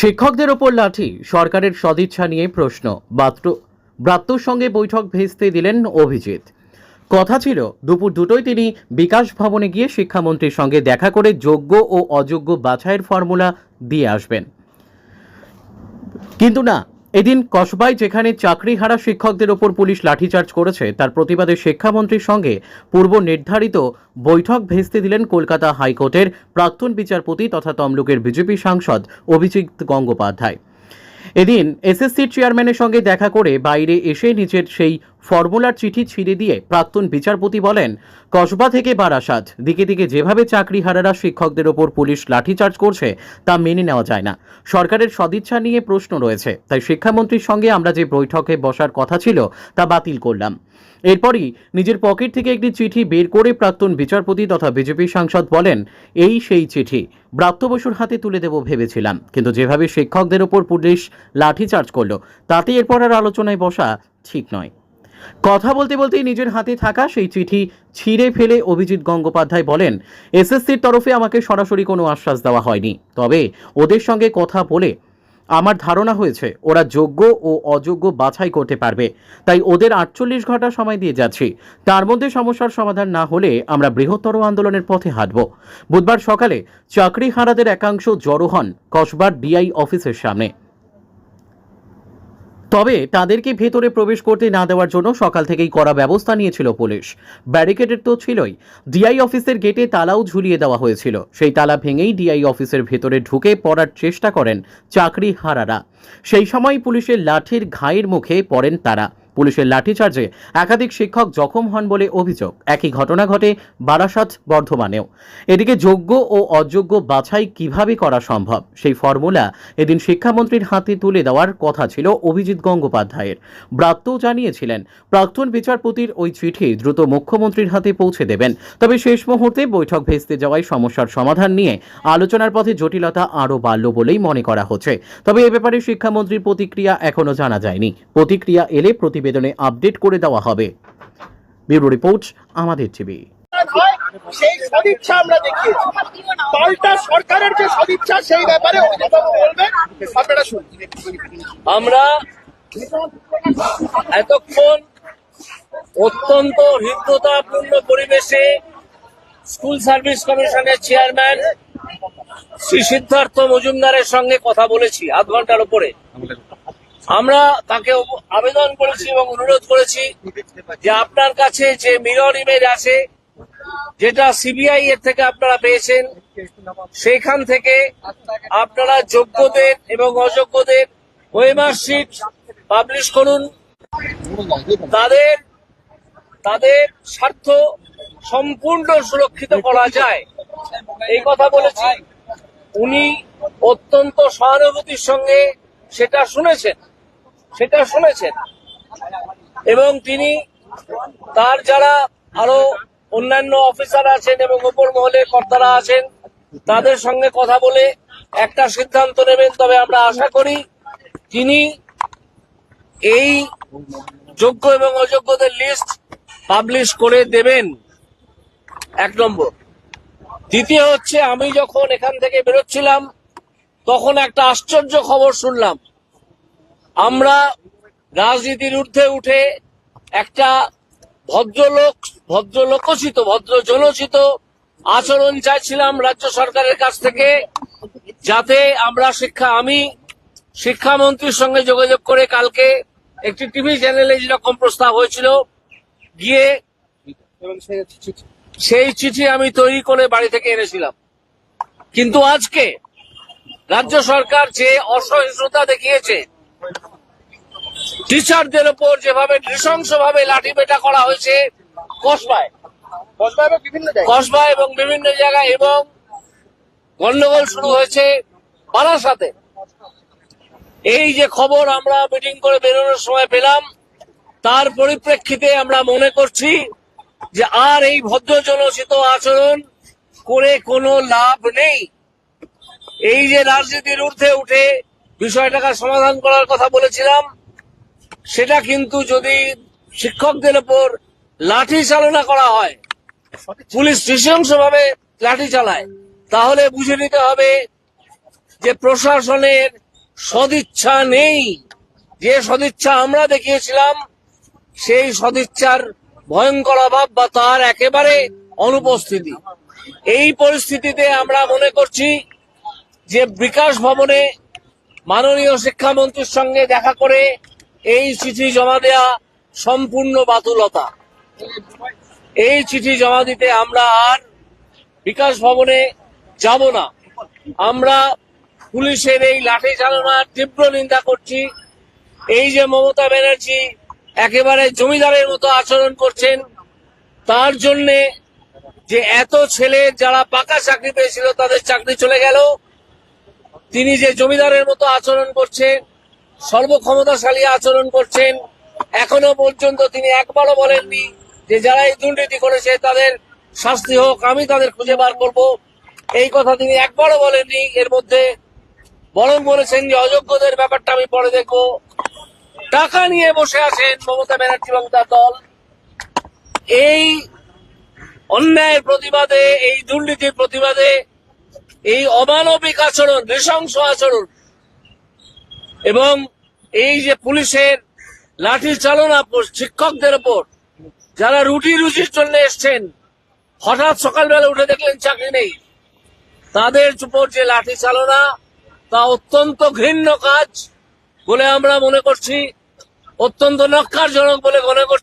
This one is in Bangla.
শিক্ষকদের ওপর লাঠি, সরকারের সদিচ্ছা নিয়ে প্রশ্ন। বাত্র ব্রাত্যর সঙ্গে বৈঠক ভেস্তে দিলেন অভিজিৎ। কথা ছিল, দুপুর দুটোই তিনি বিকাশ ভবনে গিয়ে শিক্ষামন্ত্রীর সঙ্গে দেখা করে যোগ্য ও অযোগ্য বাছাইয়ের ফর্মুলা দিয়ে আসবেন। কিন্তু না এদিন কসবায় যেখানে চাকরিহারা শিক্ষকদের ওপর পুলিশ লাঠিচার্জ করেছে, তার প্রতিবাদে শিক্ষামন্ত্রীর সঙ্গে পূর্ব নির্ধারিত বৈঠক ভেস্তে দিলেন কলকাতা হাইকোর্টের প্রাক্তন বিচারপতি তথা তমলুকের বিজেপি সাংসদ অভিজিৎ গঙ্গোপাধ্যায়। এদিন এসএসসির চেয়ারম্যানের সঙ্গে দেখা করে বাইরে এসে নিজের সেই ফর্মুলার চিঠি ছিঁড়ে দিয়ে প্রাক্তন বিচারপতি বলেন, কসবা থেকে বারাসাত, দিকে দিকে যেভাবে চাকরিহারারা শিক্ষকদের ওপর পুলিশ লাঠিচার্জ করছে, তা মেনে নেওয়া যায় না। সরকারের সদিচ্ছা নিয়ে প্রশ্ন রয়েছে, তাই শিক্ষামন্ত্রীর সঙ্গে আমরা যে বৈঠকে বসার কথা ছিল, তা বাতিল করলাম। এরপরই নিজের পকেট থেকে একটি চিঠি বের করে প্রাক্তন বিচারপতি তথা বিজেপি সাংসদ বলেন, এই সেই চিঠি, ব্রাত্য বসুর হাতে তুলে দেব ভেবেছিলাম, কিন্তু যেভাবে শিক্ষকদের ওপর পুলিশ লাঠিচার্জ করল, তাতে এরপর আর আলোচনায় বসা ঠিক নয়। কথা বলতে বলতেই নিজের হাতে থাকা সেই চিঠি ছিঁড়ে ফেলে অভিজিৎ গঙ্গোপাধ্যায় বলেন, এসএসসির তরফে আমাকে সরাসরি কোনো আশ্বাস দেওয়া হয়নি। তবে ওদের সঙ্গে কথা বলে আমার ধারণা হয়েছে ওরা যোগ্য ও অযোগ্য বাছাই করতে পারবে। তাই ওদের আটচল্লিশ ঘণ্টা সময় দিয়ে যাচ্ছি। তার মধ্যে সমস্যার সমাধান না হলে আমরা বৃহত্তর আন্দোলনের পথে হাঁটব। বুধবার সকালে চাকরি হারাদের একাংশ জড়ো হন কসবার ডিআই অফিসের সামনে। তবে তাদেরকে ভেতরে প্রবেশ করতে না দেওয়ার জন্য সকাল থেকেই করা ব্যবস্থা নিয়েছিল পুলিশ। ব্যারিকেডের তো ছিলই। ডিআই অফিসের গেটে তালাও ঝুলিয়ে দেওয়া হয়েছিল। সেই তালা ভেঙেই ডিআই অফিসের ভেতরে ঢুকে পড়ার চেষ্টা করেন চাকরি হারারা। সেই সময় পুলিশের লাঠির ঘায়ের মুখে পড়েন তারা। পুলিশের লাঠিচার্জে একাধিক শিক্ষক জখম হন বলে অভিযোগ। একই ঘটনা ঘটে বারাসাত বর্ধমানেও। এদিকে যোগ্য ও অযোগ্য বাছাই কীভাবে করা সম্ভব? সেই ফর্মুলা এদিন শিক্ষামন্ত্রীর হাতে তুলে দেওয়ার কথা ছিল অভিজিৎ গঙ্গোপাধ্যায়ের। ব্রাত্যও জানিয়েছিলেন, প্রাক্তন বিচারপতির ওই চিঠি দ্রুত মুখ্যমন্ত্রীর হাতে পৌঁছে দেবেন। তবে শেষ মুহূর্তে বৈঠক ভেস্তে যাওয়ায় সমস্যার সমাধান নিয়ে আলোচনার পথে জটিলতা আরও বাড়ল বলেই মনে করা হচ্ছে। তবে এ ব্যাপারে শিক্ষামন্ত্রীর প্রতিক্রিয়া এখনও জানা যায়নি। প্রতিক্রিয়া এলে প্রতিবেদনে আপডেট করে দেওয়া হবে। ব্যুরো রিপোর্ট আমাদের টিভি। সেই সদিচ্ছা আমরা দেখিয়েছি। পাল্টা সরকারের যে সদিচ্ছা সেই ব্যাপারে অভিযোগবাবু বলবেন। আপনারা শুনুন। আমরা এতক্ষণ অত্যন্ত হৃদ্যতাপূর্ণ পরিবেশে স্কুল সার্ভিস কমিশনের চেয়ারম্যান শ্রী সিদ্ধার্থ মজুমদারের সঙ্গে কথা বলেছি আধ ঘণ্টার উপরে। আমরা তাকে আবেদন করেছি এবং অনুরোধ করেছি যে আপনার কাছে যে মিরর ইমেজ আছে, যেটা সিবিআই এর থেকে আপনারা পেয়েছেন সেইখান থেকে আপনারা যোগ্যদের এবং অযোগ্যদের ওয়েমার শিট পাবলিশ করুন। তাদের তাদের স্বার্থ সম্পূর্ণ সুরক্ষিত করা যায়। এই কথা বলেছি। উনি অত্যন্ত সহানুভূতির সঙ্গে সেটা শুনেছেন। সেটা শুনেছেন। এবং তিনি তার যারা আরও অন্যান্য অফিসার আছেন এবং উপর মহলের কর্তারা আছেন, তাদের সঙ্গে কথা বলে একটা সিদ্ধান্ত নেবেন। তবে আমরা আশা করি তিনি এই যোগ্য এবং অযোগ্যদের লিস্ট পাবলিশ করে দেবেন। এক নম্বর। দ্বিতীয় হচ্ছে, আমি যখন এখান থেকে বেরোচ্ছিলাম, তখন একটা আশ্চর্য খবর শুনলাম। আমরা রাজনীতির ঊর্ধ্বে উঠে একটা ভদ্রলোক, ভদ্রলোকোচিত ভদ্র জনচিত আচরণ চাইছিলাম রাজ্য সরকারের কাছ থেকে যাতে আমরা শিক্ষা, আমি শিক্ষামন্ত্রীর সঙ্গে যোগাযোগ করে কালকে একটি টিভি চ্যানেলে যেরকম প্রস্তাব হয়েছিল, গিয়ে সেই চিঠি আমি তৈরি করে বাড়ি থেকে এনেছিলাম। কিন্তু আজকে রাজ্য সরকার যে অসহিষ্ণুতা দেখিয়েছে টিচারদের ওপর যেভাবে নৃশংসভাবে লাঠি পেটা করা হয়েছে কসবায়। কসবা এবং বিভিন্ন জায়গায় এবং গন্ডগোল শুরু হয়েছে বারাসাতে। এই যে খবর আমরা মিটিং করে বেরোনোর সময় পেলাম তার পরিপ্রেক্ষিতে আমরা মনে করছি যে আর এই ভদ্র জনচিত আচরণ করে কোনো লাভ নেই। এই যে রাজনীতির ঊর্ধ্বে উঠে বিষয়টাকে সমাধান করার কথা বলেছিলাম, সেটা কিন্তু যদি শিক্ষকদের উপর লাঠি চালনা করা হয়, পুলিশ নৃশংসভাবে লাঠি চালায়, তাহলে বুঝে নিতে হবে যে প্রশাসনের সদিচ্ছা নেই। যে সদিচ্ছা আমরা দেখিয়েছিলাম, সেই সদিচ্ছার ভয়ঙ্কর অভাব বা তার একেবারে অনুপস্থিতি। এই পরিস্থিতিতে আমরা মনে করছি যে বিকাশ ভবনে মাননীয় শিক্ষামন্ত্রীর সঙ্গে দেখা করে এই চিঠি জমা দেয়া সম্পূর্ণ বাতুলতা। এই চিঠি জমা দিতে আমরা আর বিকাশ ভবনে যাব না। আমরা পুলিশের এই লাঠি চালনার তীব্র নিন্দা করছি। এই যে মমতা ব্যানার্জি একেবারে জমিদারের মতো আচরণ করছেন, তার জন্যে যে এত ছেলে যারা পাকা চাকরি পেয়েছিল তাদের চাকরি চলে গেল। তিনি যে জমিদারের মতো আচরণ করছেন, সর্বক্ষমতাশালী আচরণ করছেন, এখনও পর্যন্ত তিনি একবারও বলেননি যে যারা এই দুর্নীতি করেছে তাদের শাস্তি হোক, আমি তাদের খুঁজে বার করব। এই কথা তিনি একবারও বলেননি। এর মধ্যে বরং বলেছেন যে অযোগ্যদের ব্যাপারটা আমি পরে দেখব। টাকা নিয়ে বসে আছেন মমতা ব্যানার্জি এবং তার দল। এই অন্যায়ের প্রতিবাদে, এই দুর্নীতির প্রতিবাদে এই অমানবিক আচরণ, নৃশংস আচরণ এবং এই যে পুলিশের লাঠি চালনা শিক্ষকদের ওপর যারা রুটি রুজির জন্য এসছেন, হঠাৎ সকালবেলা উঠে দেখলেন চাকরি নেই। তাদের উপর যে লাঠি চালনা, তা অত্যন্ত ঘৃণ্য কাজ বলে আমরা মনে করছি, অত্যন্ত নক্কারজনক বলে মনে করছি।